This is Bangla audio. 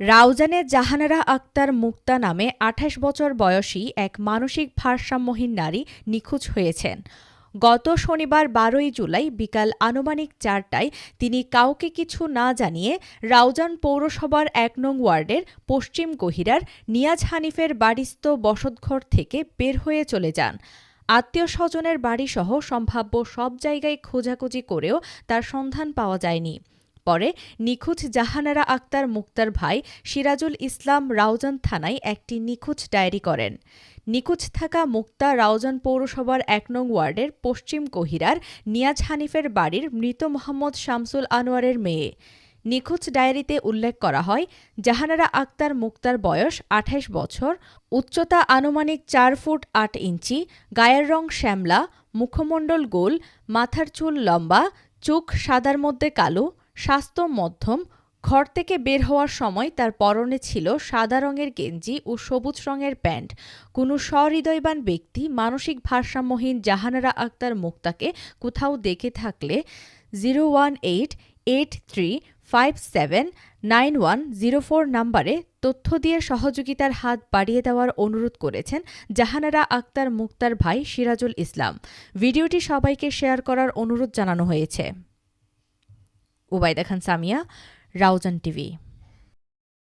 রাউজানে জাহানারা আক্তার মুক্তা নামে আঠাশ বছর বয়সী এক মানসিক ভারসাম্যহীন নারী নিখোঁজ হয়েছেন। গত শনিবার বারোই জুলাই বিকাল আনুমানিক চারটায় তিনি কাউকে কিছু না জানিয়ে রাউজান পৌরসভার এক নং ওয়ার্ডের পশ্চিম গহিরার নিয়াজ হানিফের বাড়িস্থ বসতঘর থেকে বের হয়ে চলে যান। আত্মীয় স্বজনের বাড়িসহ সম্ভাব্য সব জায়গায় খোঁজাখুঁজি করেও তার সন্ধান পাওয়া যায়নি। পরে নিখোঁজ জাহানারা আক্তার মুক্তার ভাই সিরাজুল ইসলাম রাউজান থানায় একটি নিখোঁজ ডায়েরি করেন। নিখোঁজ থাকা মুক্তা রাউজান পৌরসভার এক নং ওয়ার্ডের পশ্চিম কহিরার নিয়াজ হানিফের বাড়ির মৃত মোহাম্মদ শামসুল আনোয়ারের মেয়ে। নিখোঁজ ডায়েরিতে উল্লেখ করা হয়, জাহানারা আক্তার মুক্তার বয়স আঠাইশ বছর, উচ্চতা আনুমানিক চার ফুট আট ইঞ্চি, গায়ের রং শ্যামলা, মুখমণ্ডল গোল, মাথার চুল লম্বা, চোখ সাদার মধ্যে কালো স্বাস্থ্য মধ্যম, ঘর থেকে বের হওয়ার সময় তার পরনে ছিল সাদা রঙের গেঞ্জি ও সবুজ রঙের প্যান্ট। কোনো সহৃদয়বান ব্যক্তি, মানসিক ভারসাম্যহীন জাহানারা আক্তার মুক্তাকে কোথাও দেখে থাকলে zero one eight eight three, five seven, nine one, zero four নাম্বারে তথ্য দিয়ে সহযোগিতার হাত বাড়িয়ে দেওয়ার অনুরোধ করেছেন জাহানারা আক্তার মুক্তার ভাই সিরাজুল ইসলাম। ভিডিওটি সবাইকে শেয়ার করার অনুরোধ জানানো হয়েছে। উবাইদা খান সামিয়া রাউজান টিভি।